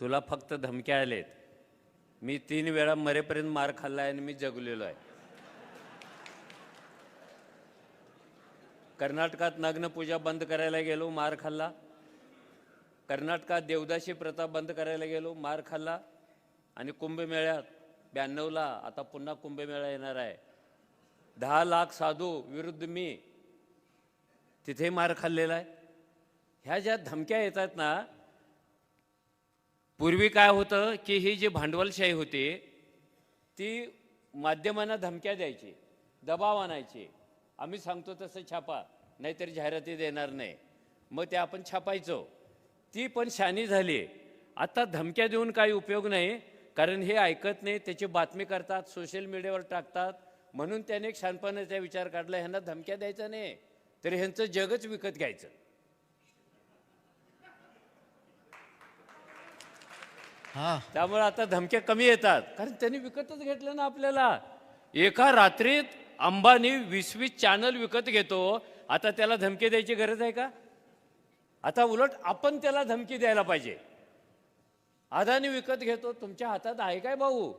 तुला फक्त धमक्या आलेत. मी तीन वेळा मरेपर्यंत मार खाल्ला आहे आणि मी जगलेलो आहे. कर्नाटकात नग्नपूजा बंद करायला गेलो मार खाल्ला. कर्नाटकात देवदाशी प्रथा बंद करायला गेलो मार खाल्ला. आणि कुंभमेळ्यात ब्याण्णवला आता पुन्हा कुंभमेळा येणार आहे. दहा लाख साधू विरुद्ध मी तिथे मार खाल्लेला आहे. ह्या ज्या धमक्या येतात ना पूर्वी काय होतं की ही जी भांडवलशाही होती ती माध्यमांना धमक्या द्यायची दबाव आणायची. आम्ही सांगतो तसं छापा नाहीतर जाहिराती देणार नाही. मग ते आपण छापायचो. ती पण शानी झाली. आता धमक्या देऊन काही उपयोग नाही कारण हे ऐकत नाही त्याची बातमी करतात सोशल मीडियावर टाकतात. म्हणून त्याने एक शानपणाचा विचार काढला ह्यांना धमक्या द्यायचा नाही. तर ह्यांचं जगच विकत घ्यायचं. त्यामुळे आता धमक्या कमी येतात. कारण त्यांनी विकतच घेतलं ना आपल्याला. एका रात्रीत अंबानी वीस वीस चॅनल विकत घेतो. आता त्याला धमकी द्यायची गरज आहे का? आता उलट आपण त्याला धमकी द्यायला पाहिजे. अदानी विकत घेतो. तुमच्या हातात आहे काय भाऊ?